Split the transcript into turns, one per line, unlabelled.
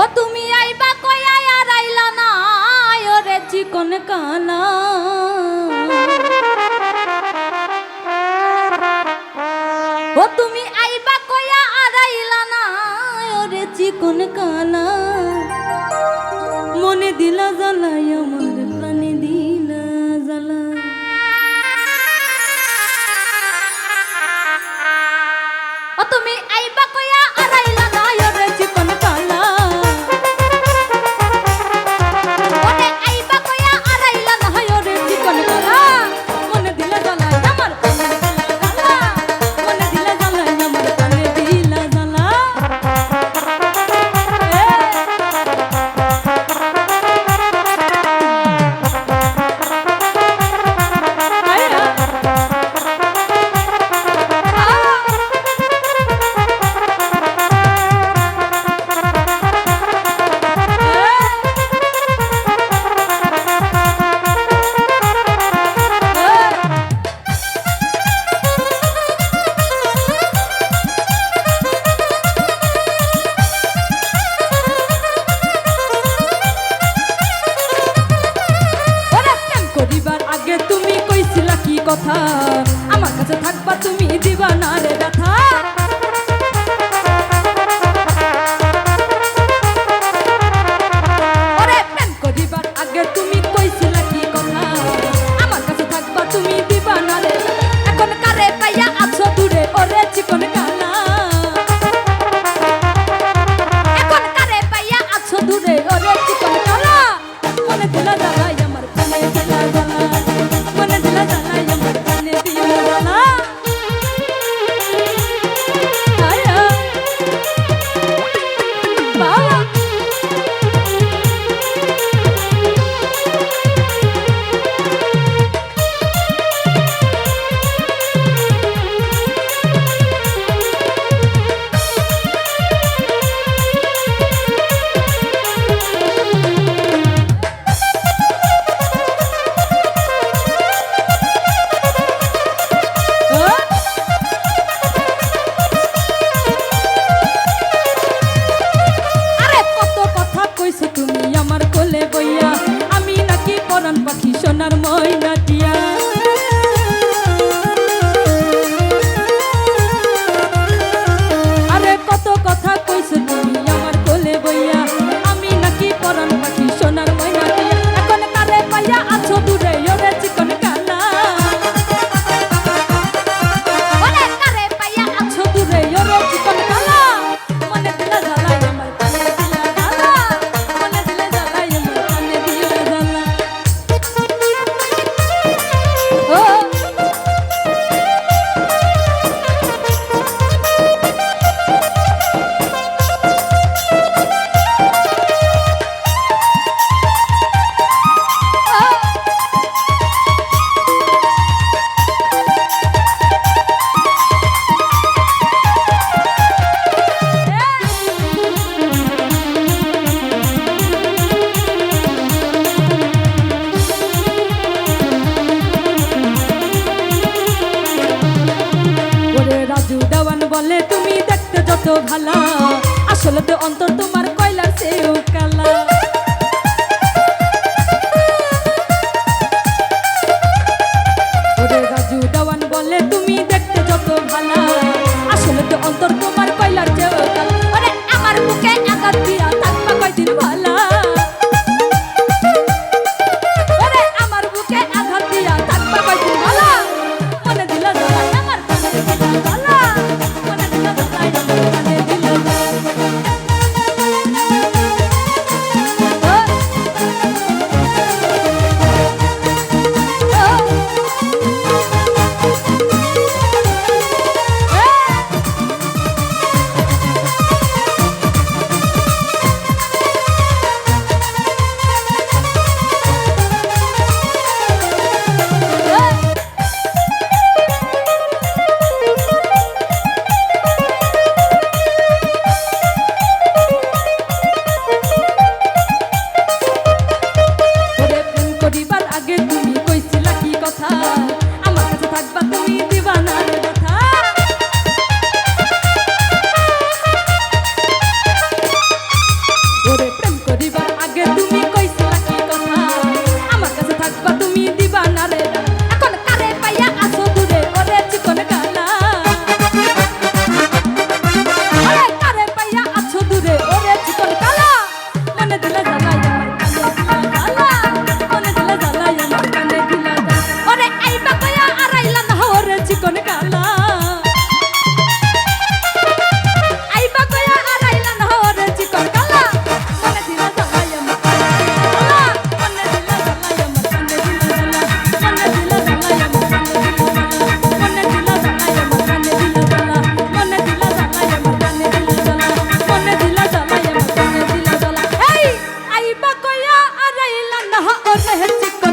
ও তুমি আইবা কয়া আর আইলা না ওরে চিকন কানা। কথা। আমার কাছে থাকবা তুমি দিবা না রে চেয়েও ভালা, আসলে তো অন্তর তোমার কয়লা চেয়েও কালা। ওরে রাজু দেওয়ান বলে তুমি দেখতে যত ভালা, আসলে তো অন্তর তোমার কয়লার চেয়েও ಹೆಚ್ಚಿಕ್ಕ